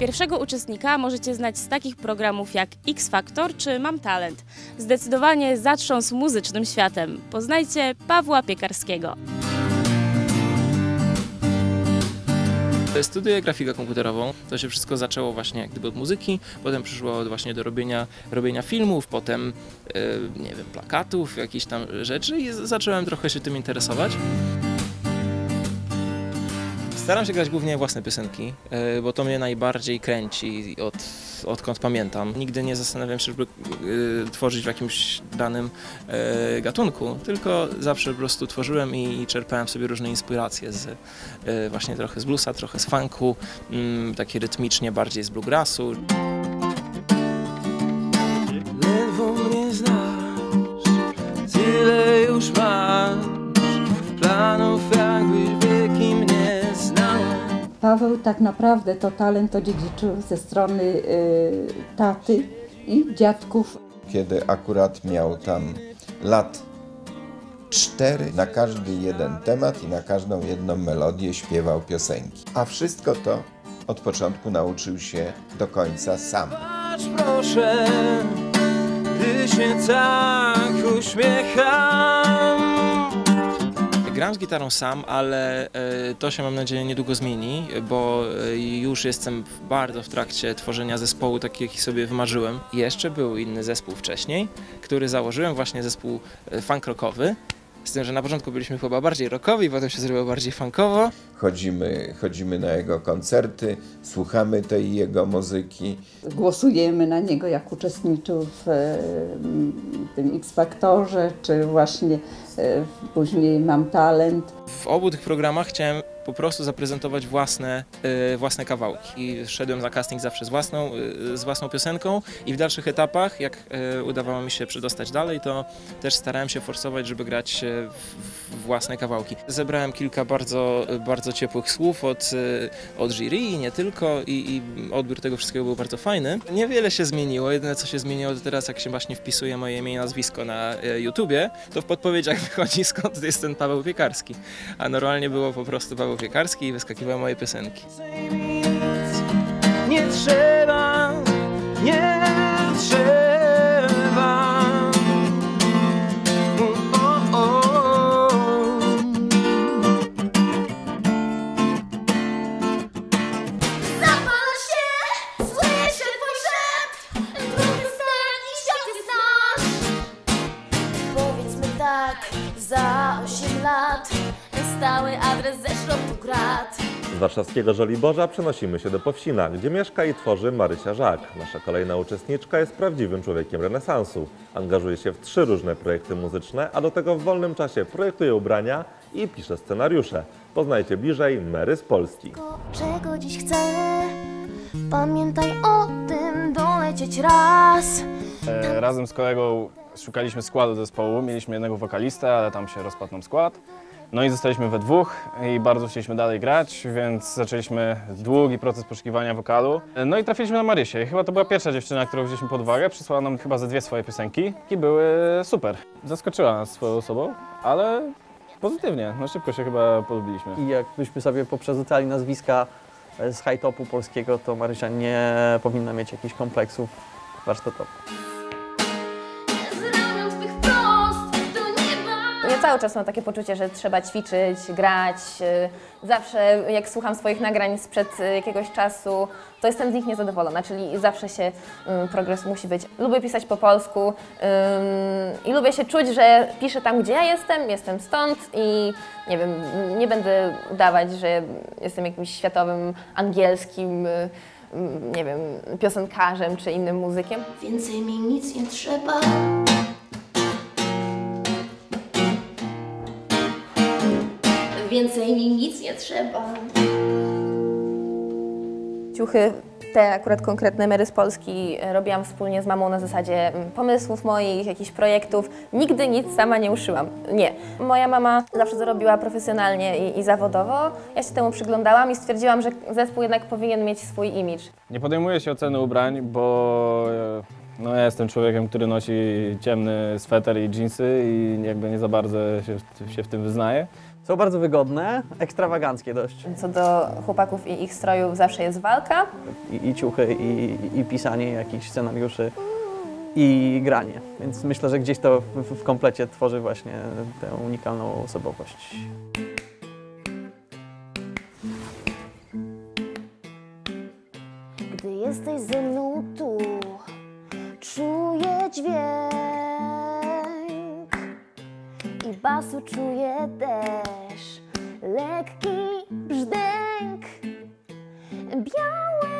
Pierwszego uczestnika możecie znać z takich programów jak X Factor czy Mam Talent. Zdecydowanie zatrząsł muzycznym światem. Poznajcie Pawła Piekarskiego. Studiuję grafikę komputerową. To się wszystko zaczęło właśnie jak gdyby od muzyki, potem przyszło właśnie do robienia, robienia filmów, potem e, nie wiem, plakatów, jakichś tam rzeczy i zacząłem trochę się tym interesować. Staram się grać głównie własne piosenki, e, bo to mnie najbardziej kręci od, odkąd pamiętam. Nigdy nie zastanawiam się, żeby e, tworzyć w jakimś danym e, gatunku, tylko zawsze po prostu tworzyłem i, czerpałem sobie różne inspiracje z właśnie trochę z bluesa, trochę z funku, mm, takie rytmicznie bardziej z bluegrassu. Paweł tak naprawdę to talent odziedziczył ze strony y, taty i dziadków. kiedy akurat miał tam lat cztery, na każdy jeden temat i na każdą jedną melodię śpiewał piosenki. A wszystko to od początku nauczył się do końca sam. Patrz proszę, gdy się tak uśmiecham. Gram z gitarą sam, ale e, to się mam nadzieję niedługo zmieni, bo e, już jestem bardzo w trakcie tworzenia zespołu, taki jaki sobie wymarzyłem. Jeszcze był inny zespół wcześniej, który założyłem, właśnie zespół e, funk rockowy. Z tym, że na początku byliśmy chyba bardziej rockowi, potem się zrobiło bardziej funkowo. Chodzimy, chodzimy na jego koncerty, słuchamy tej jego muzyki. Głosujemy na niego, jak uczestniczył w e, m, tym X-Faktorze, czy właśnie e, później Mam Talent. W obu tych programach chciałem po prostu zaprezentować własne, e, własne kawałki. I szedłem na casting zawsze z własną, z własną piosenką i w dalszych etapach, jak e, udawało mi się przedostać dalej, to też starałem się forsować, żeby grać w, w własne kawałki. Zebrałem kilka bardzo, bardzo ciepłych słów od, e, od jury i nie tylko i, i odbiór tego wszystkiego był bardzo fajny. Niewiele się zmieniło, jedyne co się zmieniło to teraz jak się właśnie wpisuje moje imię i nazwisko na e, YouTubie, to w podpowiedziach wychodzi skąd jest ten Paweł Piekarski. A normalnie było po prostu Paweł Piekarski i wyskakiwały moje piosenki. Nie trzeba, tak, za 8 lat Stały adres ze szrotu grat Z warszawskiego Żoliborza przenosimy się do Powsina, gdzie mieszka i tworzy Marysia Żak. Nasza kolejna uczestniczka jest prawdziwym człowiekiem renesansu. Angażuje się w trzy różne projekty muzyczne, a do tego w wolnym czasie projektuje ubrania i pisze scenariusze. Poznajcie bliżej Mary z Polski. Czego dziś chcę? Pamiętaj o tym dolecieć raz E, Razem z kolegą szukaliśmy składu zespołu. Mieliśmy jednego wokalistę, ale tam się rozpadł nam skład. No i zostaliśmy we dwóch i bardzo chcieliśmy dalej grać, więc zaczęliśmy długi proces poszukiwania wokalu. No i trafiliśmy na Marysię. Chyba to była pierwsza dziewczyna, którą wzięliśmy pod uwagę. Przysłała nam chyba ze dwie swoje piosenki i były super. Zaskoczyła nas swoją osobą, ale pozytywnie. No szybko się chyba polubiliśmy. I jakbyśmy sobie poprzerzucali nazwiska e, z high-topu polskiego, to Marysia nie powinna mieć jakichś kompleksów warsztatowych. Cały czas mam takie poczucie, że trzeba ćwiczyć, grać. y, Zawsze jak słucham swoich nagrań sprzed y, jakiegoś czasu, to jestem z nich niezadowolona, czyli zawsze się ym, progres musi być. Lubię pisać po polsku i lubię się czuć, że piszę tam, gdzie ja jestem, jestem stąd i nie wiem, nie będę udawać, że jestem jakimś światowym angielskim, y, ym, nie wiem, piosenkarzem czy innym muzykiem. Więcej mi nic nie trzeba Więcej mi nic nie trzeba Ciuchy, te akurat konkretne Mary z Polski e, robiłam wspólnie z mamą na zasadzie mm, pomysłów moich, jakichś projektów. Nigdy nic sama nie uszyłam. Nie. Moja mama zawsze zarobiła profesjonalnie i, i zawodowo. Ja się temu przyglądałam i stwierdziłam, że zespół jednak powinien mieć swój imidż. Nie podejmuję się oceny ubrań, bo No ja jestem człowiekiem, który nosi ciemny sweter i dżinsy i jakby nie za bardzo się, w- się w tym wyznaje. Są bardzo wygodne, ekstrawaganckie dość. Co do chłopaków i ich strojów zawsze jest walka. I, i ciuchy, i, i pisanie jakichś scenariuszy, i granie. Więc myślę, że gdzieś to w, w komplecie tworzy właśnie tę unikalną osobowość. I basu czuję też lekki brzdęk. Białe